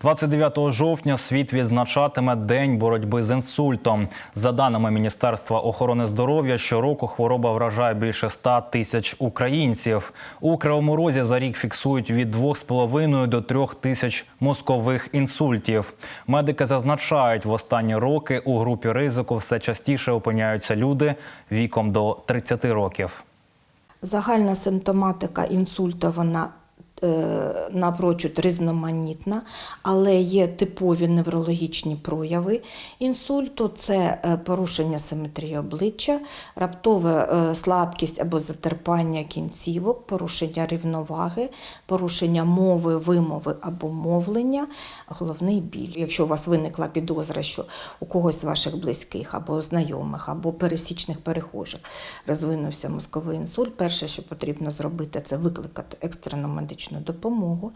29 жовтня світ відзначатиме День боротьби з інсультом. За даними Міністерства охорони здоров'я, щороку хвороба вражає більше 100 тисяч українців. У Кривому Розі за рік фіксують від 2,5 до 3 тисяч мозкових інсультів. Медики зазначають, в останні роки у групі ризику все частіше опиняються люди віком до 30 років. Загальна симптоматика інсульту вона напрочуд різноманітна, але є типові неврологічні прояви інсульту: це е, порушення симетрії обличчя, раптова е, слабкість або затерпання кінцівок, порушення рівноваги, порушення мови, вимови або мовлення, головний біль. Якщо у вас виникла підозра, що у когось з ваших близьких або знайомих, або пересічних перехожих розвинувся мозковий інсульт, перше, що потрібно зробити, це викликати екстрену медичну допомогу,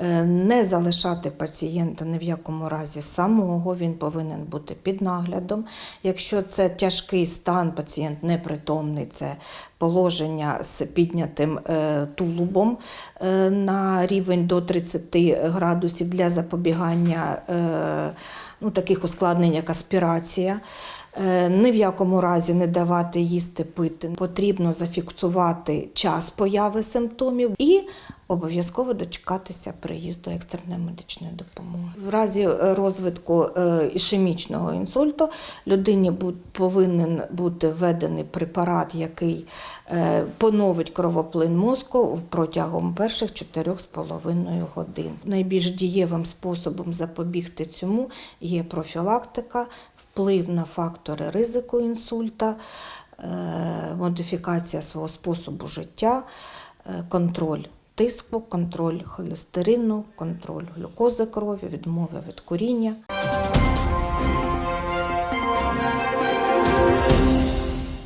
Е, не залишати пацієнта ні в якому разі самого, він повинен бути під наглядом. Якщо це тяжкий стан, пацієнт непритомний, це положення з піднятим е, тулубом е, на рівень до 30 градусів для запобігання ну, таких ускладнень, як аспірація. Ні в якому разі не давати їсти пити. Потрібно зафіксувати час появи симптомів і обов'язково дочекатися приїзду екстреної медичної допомоги. В разі е, розвитку е, ішемічного інсульту людині повинен бути введений препарат, який е, поновить кровоплин мозку протягом перших 4,5 годин. Найбільш дієвим способом запобігти цьому є профілактика, вплив на фактори ризику інсульта, модифікація свого способу життя, контроль тиску, контроль холестерину, контроль глюкози крові, відмови від куріння.